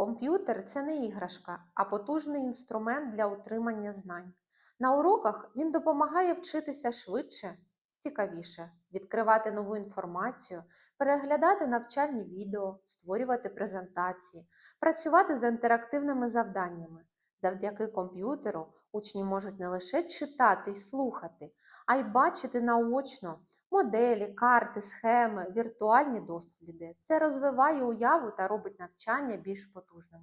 Комп'ютер це не іграшка, а потужний інструмент для отримання знань. На уроках він допомагає вчитися швидше, цікавіше, відкривати нову інформацію, переглядати навчальні відео, створювати презентації, працювати з інтерактивними завданнями. Завдяки комп'ютеру учні можуть не лише читати й слухати, а й бачити наочно моделі, карти, схеми, віртуальні досліди. Це розвиває уяву та робить навчання більш потужним.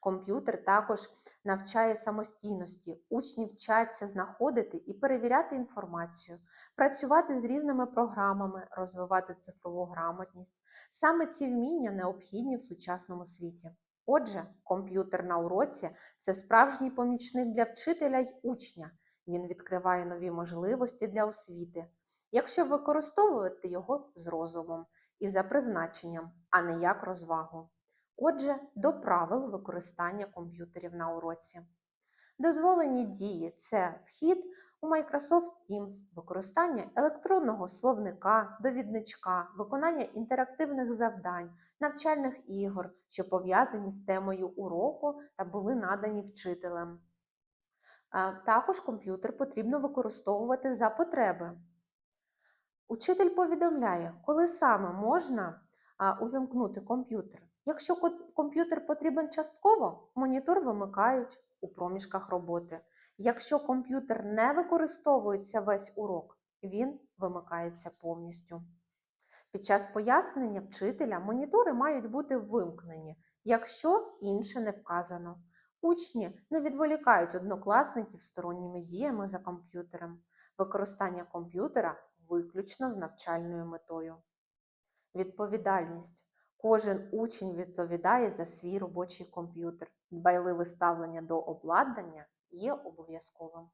Комп'ютер також навчає самостійності. Учні вчаться знаходити і перевіряти інформацію, працювати з різними програмами, розвивати цифрову грамотність. Саме ці вміння необхідні в сучасному світі. Отже, комп'ютер на уроці це справжній помічник для вчителя й учня. Він відкриває нові можливості для освіти, якщо використовувати його з розумом і за призначенням, а не як розвагу. Отже, до правил використання комп'ютерів на уроці. Дозволені дії це вхід у Microsoft Teams, використання електронного словника, довідничка, виконання інтерактивних завдань, навчальних ігор, що пов'язані з темою уроку та були надані вчителем. Також комп'ютер потрібно використовувати за потреби. Учитель повідомляє, коли саме можна увімкнути комп'ютер. Якщо комп'ютер потрібен частково, монітор вимикають у проміжках роботи. Якщо комп'ютер не використовується весь урок, він вимикається повністю. Під час пояснення вчителя монітори мають бути вимкнені, якщо інше не вказано. Учні не відволікають однокласників сторонніми діями за комп'ютером. Використання комп'ютера виключно з навчальною метою. Відповідальність. Кожен учень відповідає за свій робочий комп'ютер. Дбайливе ставлення до обладнання є обов'язковим.